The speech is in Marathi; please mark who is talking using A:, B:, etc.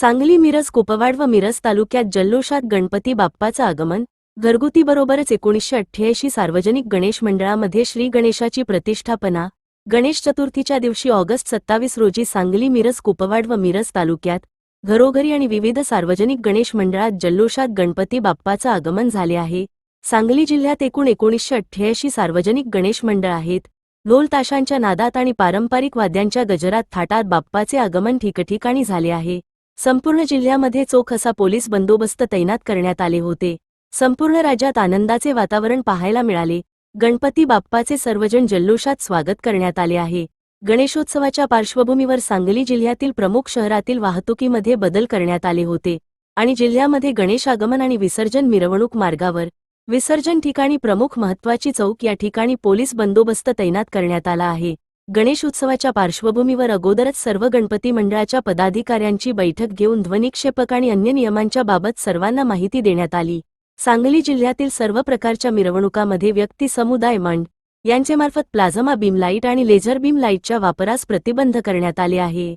A: सांगली मिरज कुपवाड व मिरज तालुक्यात जल्लोषात गणपती बाप्पाचं आगमन. घरगुतीबरोबरच एकोणीसशे अठ्ठ्याऐंशी सार्वजनिक गणेश मंडळामध्ये श्री गणेशाची प्रतिष्ठापना. गणेश चतुर्थीच्या दिवशी ऑगस्ट सत्तावीस रोजी सांगली मिरज कुपवाड व मिरज तालुक्यात घरोघरी आणि विविध सार्वजनिक गणेश मंडळात जल्लोषात गणपती बाप्पाचं आगमन झाले आहे. सांगली जिल्ह्यात एकूण एकोणीसशे अठ्ठ्याऐंशी सार्वजनिक गणेश मंडळ आहेत. ढोल ताशांच्या नादात आणि पारंपरिक वाद्यांच्या गजरात थाटात बाप्पाचे आगमन ठिकठिकाणी झाले आहे. संपूर्ण जिल्ह्यामध्ये चोख असा पोलीस बंदोबस्त तैनात करण्यात आले होते. संपूर्ण राज्यात आनंदाचे वातावरण पाहायला मिळाले. गणपती बाप्पाचे सर्वजण जल्लोषात स्वागत करण्यात आले आहे. गणेशोत्सवाच्या पार्श्वभूमीवर सांगली जिल्ह्यातील प्रमुख शहरातील वाहतुकीमध्ये बदल करण्यात आले होते आणि जिल्ह्यामध्ये गणेश आगमन आणि विसर्जन मिरवणूक मार्गावर. विसर्जन ठिकाणी प्रमुख महत्वाची चौक या ठिकाणी पोलीस बंदोबस्त तैनात करण्यात आला आहे. गणेश उत्सवाच्या पार्श्वभूमीवर अगोदरच सर्व गणपती मंडळाच्या पदाधिकाऱ्यांची बैठक घेऊन ध्वनिक्षेपक आणि अन्य नियमांच्या बाबत सर्वांना माहिती देण्यात आली. सांगली जिल्ह्यातील सर्व प्रकारच्या मिरवणुकामध्ये व्यक्ती समुदाय मंड यांच्यामार्फत प्लाझ्मा बीम लाइट आणि लेझर बीम लाईटच्या वापरास प्रतिबंध करण्यात आले आहे.